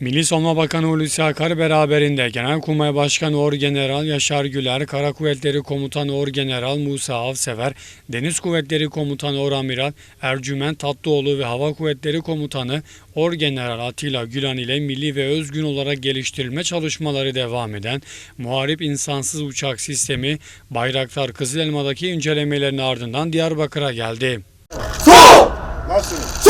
Milli Savunma Bakanı Hulusi Akar beraberinde Genelkurmay Başkanı Orgeneral Yaşar Güler, Kara Kuvvetleri Komutanı Orgeneral Musa Avsever, Deniz Kuvvetleri Komutanı Oramiral Ercüment Tatlıoğlu ve Hava Kuvvetleri Komutanı Orgeneral Atilla Gülan ile milli ve özgün olarak geliştirilme çalışmaları devam eden Muharip İnsansız Uçak Sistemi Bayraktar Kızılelma'daki incelemelerin ardından Diyarbakır'a geldi. Nasıl?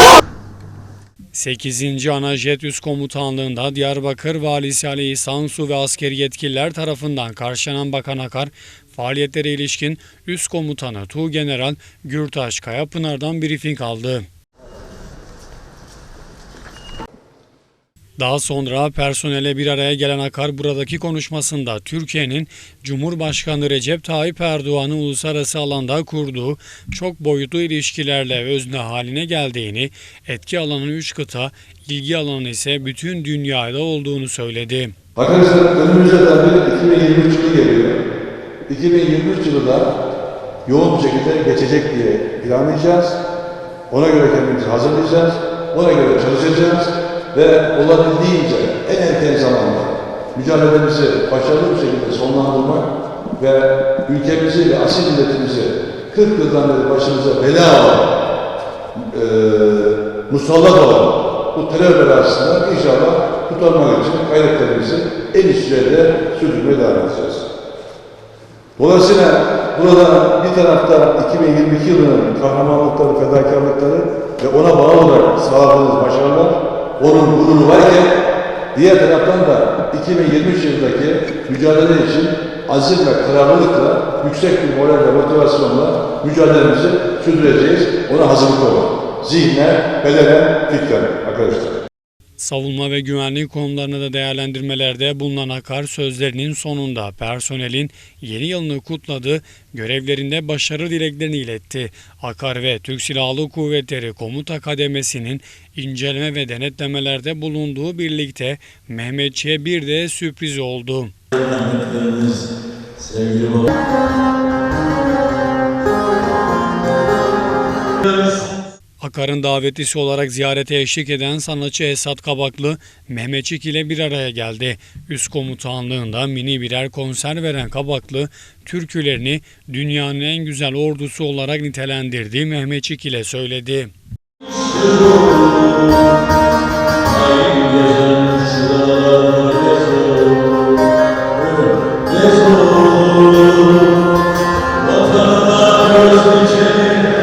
8. Ana Jet Üst Komutanlığı'nda Diyarbakır Valisi Ali İhsan Su ve askeri yetkililer tarafından karşılanan Bakan Akar, faaliyetlere ilişkin Üst Komutanı Tuğgeneral Gürtaş Kayapınar'dan briefing aldı. Daha sonra personele bir araya gelen Akar buradaki konuşmasında Türkiye'nin Cumhurbaşkanı Recep Tayyip Erdoğan'ın uluslararası alanda kurduğu çok boyutlu ilişkilerle özne haline geldiğini, etki alanı 3 kıta, ilgi alanı ise bütün dünyada olduğunu söyledi. Arkadaşlar önümüzde tabii 2023 yılı geliyor. 2023 yılı da yoğun bir şekilde geçecek diye planlayacağız. Ona göre kendimizi hazırlayacağız. Ona göre çalışacağız. Ve olabildiğince en erken zamanda mücadelemizi başarılı bir şekilde sonlandırmak ve ülkemizi ve asil milletimizi 40 yıldan beri başımıza bela olan, e, musallat olan bu terör belasından inşallah kurtarmak için gayretlerimizi en üst düzeyde sürdürmeye devam edeceğiz. Dolayısıyla burada bir tarafta 2022 yılının kahramanlıkları, fedakarlıkları ve ona bağlı olarak sağladığımız diğer taraftan da 2023 yılındaki mücadele için azim ve kararlılıkla, yüksek bir moral ve motivasyonla mücadelemizi sürdüreceğiz. Ona hazırlık olun. Zihnen, bedenen, fikren arkadaşlar. Savunma ve güvenlik konularına da değerlendirmelerde bulunan Akar sözlerinin sonunda personelin yeni yılını kutladı, görevlerinde başarı dileklerini iletti. Akar ve Türk Silahlı Kuvvetleri Komuta Kademesi'nin inceleme ve denetlemelerde bulunduğu birlikte Mehmetçi'ye bir de sürpriz oldu. Sevgili. Akar'ın davetlisi olarak ziyarete eşlik eden sanatçı Esat Kabaklı, Mehmetçik ile bir araya geldi. Üst komutanlığında mini birer konser veren Kabaklı, türkülerini dünyanın en güzel ordusu olarak nitelendirdiği Mehmetçik ile söyledi. Let's go.